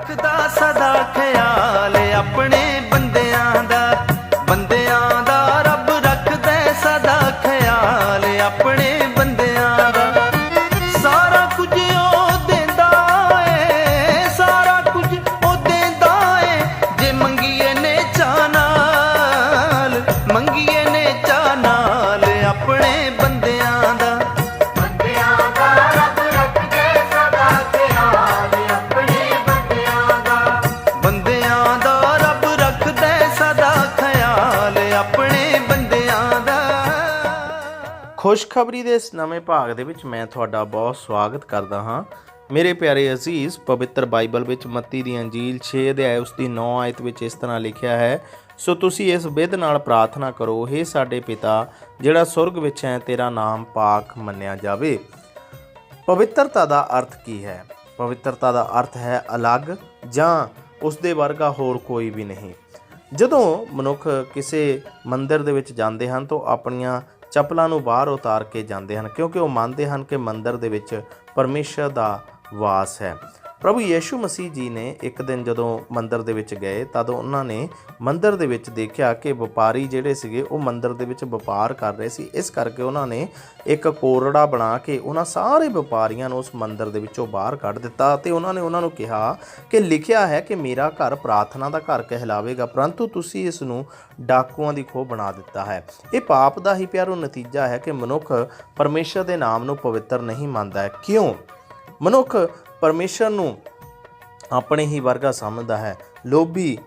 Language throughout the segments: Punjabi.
ਰੱਖਦਾ ਸਦਾ ਖਿਆਲ ਆਪਣੇ ਖੁਸ਼ਖਬਰੀ ਦੇ ਇਸ ਨਵੇਂ ਭਾਗ ਦੇ ਵਿੱਚ ਮੈਂ ਤੁਹਾਡਾ ਬਹੁਤ ਸਵਾਗਤ ਕਰਦਾ ਹਾਂ। ਮੇਰੇ ਪਿਆਰੇ ਅਜ਼ੀਜ਼, ਪਵਿੱਤਰ ਬਾਈਬਲ ਵਿੱਚ ਮੱਤੀ ਦੀ ਅੰਜੀਲ 6 ਅਧਿਆਇ ਉਸ ਦੀ 9 ਆਇਤ ਵਿੱਚ ਇਸ ਤਰ੍ਹਾਂ ਲਿਖਿਆ ਹੈ, ਸੋ ਤੁਸੀਂ ਇਸ ਵਿਧ ਨਾਲ ਪ੍ਰਾਰਥਨਾ ਕਰੋ हे ਸਾਡੇ ਪਿਤਾ, ਜਿਹੜਾ ਸੁਰਗ ਵਿੱਚ ਹੈ, ਤੇਰਾ ਨਾਮ ਪਾਕ ਮੰਨਿਆ ਜਾਵੇ। ਪਵਿੱਤਰਤਾ ਦਾ ਅਰਥ ਕੀ ਹੈ? ਪਵਿੱਤਰਤਾ ਦਾ ਅਰਥ ਹੈ ਅਲੱਗ ਜਾਂ ਉਸ ਦੇ ਵਰਗਾ ਹੋਰ ਕੋਈ ਵੀ ਨਹੀਂ। ਜਦੋਂ ਮਨੁੱਖ ਕਿਸੇ ਮੰਦਿਰ ਦੇ ਵਿੱਚ ਜਾਂਦੇ ਹਨ ਤਾਂ ਆਪਣੀਆਂ ਚੱਪਲਾਂ ਨੂੰ ਬਾਹਰ ਉਤਾਰ ਕੇ ਜਾਂਦੇ ਹਨ ਕਿਉਂਕਿ ਉਹ ਮੰਨਦੇ ਹਨ ਕਿ ਮੰਦਰ ਦੇ ਵਿੱਚ ਪਰਮੇਸ਼ਰ ਦਾ ਵਾਸ ਹੈ। ਪ੍ਰਭੂ ਯੀਸ਼ੂ ਮਸੀਹ ਜੀ ਨੇ ਇੱਕ ਦਿਨ ਜਦੋਂ ਮੰਦਿਰ ਦੇ ਵਿੱਚ ਗਏ, ਤਦ ਉਹਨਾਂ ਨੇ ਮੰਦਿਰ ਦੇ ਵਿੱਚ ਦੇਖਿਆ ਕਿ ਵਪਾਰੀ ਜਿਹੜੇ ਸੀਗੇ, ਉਹ ਮੰਦਿਰ ਦੇ ਵਿੱਚ ਵਪਾਰ ਕਰ ਰਹੇ ਸੀ। ਇਸ ਕਰਕੇ ਉਹਨਾਂ ਨੇ ਇੱਕ ਕੋਰੜਾ ਬਣਾ ਕੇ ਉਹਨਾਂ ਸਾਰੇ ਵਪਾਰੀਆਂ ਨੂੰ ਉਸ ਮੰਦਿਰ ਦੇ ਵਿੱਚੋਂ ਬਾਹਰ ਕੱਢ ਦਿੱਤਾ ਤੇ ਉਹਨਾਂ ਨੇ ਉਹਨਾਂ ਨੂੰ ਕਿਹਾ ਕਿ ਲਿਖਿਆ ਹੈ ਕਿ ਮੇਰਾ ਘਰ ਪ੍ਰਾਰਥਨਾ ਦਾ ਘਰ ਕਹਿਲਾਵੇਗਾ, ਪਰੰਤੂ ਤੁਸੀਂ ਇਸ ਨੂੰ ਡਾਕੂਆਂ ਦੀ ਖੋਹ ਬਣਾ ਦਿੱਤਾ ਹੈ। ਇਹ ਪਾਪ ਦਾ ਹੀ ਪਿਆਰੋ ਨਤੀਜਾ ਹੈ ਕਿ ਮਨੁੱਖ ਪਰਮੇਸ਼ਰ ਦੇ ਨਾਮ ਨੂੰ ਪਵਿੱਤਰ ਨਹੀਂ ਮੰਨਦਾ ਹੈ। ਕਿਉਂ? ਮਨੁੱਖ ਪਰਮੇਸ਼ਰ ਨੂੰ ਆਪਣੇ ਹੀ ਵਰਗਾ ਸਮਝਦਾ ਹੈ। ਲੋਭੀ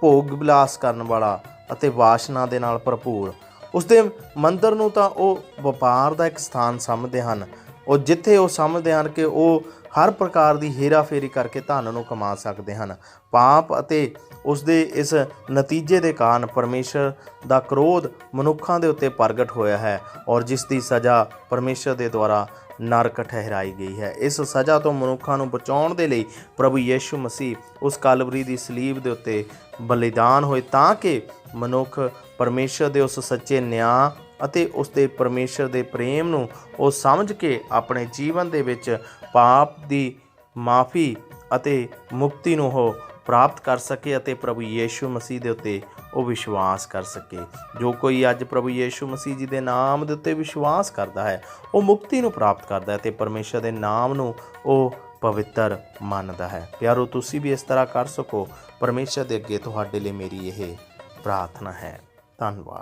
ਭੋਗ ਵਿਲਾਸ ਕਰਨ ਵਾਲਾ ਅਤੇ ਵਾਸ਼ਨਾ ਦੇ ਨਾਲ ਭਰਪੂਰ। ਉਸ ਦੇ ਮੰਦਰ ਨੂੰ ਤਾਂ ਉਹ ਵਪਾਰ ਦਾ ਇੱਕ ਸਥਾਨ ਸਮਝਦੇ ਹਨ। ਉਹ ਜਿੱਥੇ ਉਹ ਸਮਝਦੇ ਹਨ ਕਿ ਉਹ ਹਰ ਪ੍ਰਕਾਰ ਦੀ ਹੇਰਾਫੇਰੀ ਕਰਕੇ ਧਨ ਨੂੰ ਕਮਾ ਸਕਦੇ ਹਨ। ਪਾਪ ਅਤੇ ਉਸ ਦੇ ਇਸ ਨਤੀਜੇ ਦੇ ਕਾਰਨ ਪਰਮੇਸ਼ਰ ਦਾ ਕ੍ਰੋਧ ਮਨੁੱਖਾਂ ਦੇ ਉੱਤੇ ਪ੍ਰਗਟ ਹੋਇਆ ਹੈ ਔਰ ਜਿਸ ਦੀ ਸਜ਼ਾ ਪਰਮੇਸ਼ਰ ਦੇ ਦੁਆਰਾ ਨਰਕ ਠਹਿਰਾਈ ਗਈ ਹੈ। ਇਸ ਸਜ਼ਾ ਤੋਂ ਮਨੁੱਖਾਂ ਨੂੰ ਬਚਾਉਣ ਦੇ ਲਈ ਪ੍ਰਭੂ ਯੀਸ਼ੂ ਮਸੀਹ ਉਸ ਕਲਵਰੀ ਦੀ ਸਲੀਬ ਦੇ ਉੱਤੇ ਬਲੀਦਾਨ ਹੋਏ ਤਾਂ ਕਿ ਮਨੁੱਖ ਪਰਮੇਸ਼ਰ ਦੇ ਉਸ ਸੱਚੇ ਨਿਆਂ ਅਤੇ ਉਸ ਦੇ ਪਰਮੇਸ਼ਰ ਦੇ ਪ੍ਰੇਮ ਨੂੰ ਉਹ ਸਮਝ ਕੇ ਆਪਣੇ ਜੀਵਨ ਦੇ ਵਿੱਚ ਪਾਪ ਦੀ ਮਾਫੀ ਅਤੇ ਮੁਕਤੀ ਨੂੰ ਉਹ ਪ੍ਰਾਪਤ ਕਰ ਸਕੇ ਅਤੇ ਪ੍ਰਭੂ ਯੀਸ਼ੂ ਮਸੀਹ ਦੇ ਉੱਤੇ ਉਹ ਵਿਸ਼ਵਾਸ ਕਰ ਸਕੇ। ਜੋ ਕੋਈ ਅੱਜ ਪ੍ਰਭੂ ਯੀਸ਼ੂ ਮਸੀਹ ਜੀ ਦੇ ਨਾਮ ਦੇ ਉੱਤੇ ਵਿਸ਼ਵਾਸ ਕਰਦਾ ਹੈ, ਉਹ ਮੁਕਤੀ ਨੂੰ ਪ੍ਰਾਪਤ ਕਰਦਾ ਹੈ ਤੇ ਪਰਮੇਸ਼ਰ ਦੇ ਨਾਮ ਨੂੰ ਉਹ ਪਵਿੱਤਰ ਮੰਨਦਾ ਹੈ। ਪਿਆਰੋ, ਤੁਸੀਂ ਵੀ ਇਸ ਤਰ੍ਹਾਂ ਕਰ ਸਕੋ। ਪਰਮੇਸ਼ਰ ਦੇ ਅੱਗੇ ਤੁਹਾਡੇ ਲਈ ਮੇਰੀ ਇਹ ਪ੍ਰਾਰਥਨਾ ਹੈ। ਧੰਨਵਾਦ।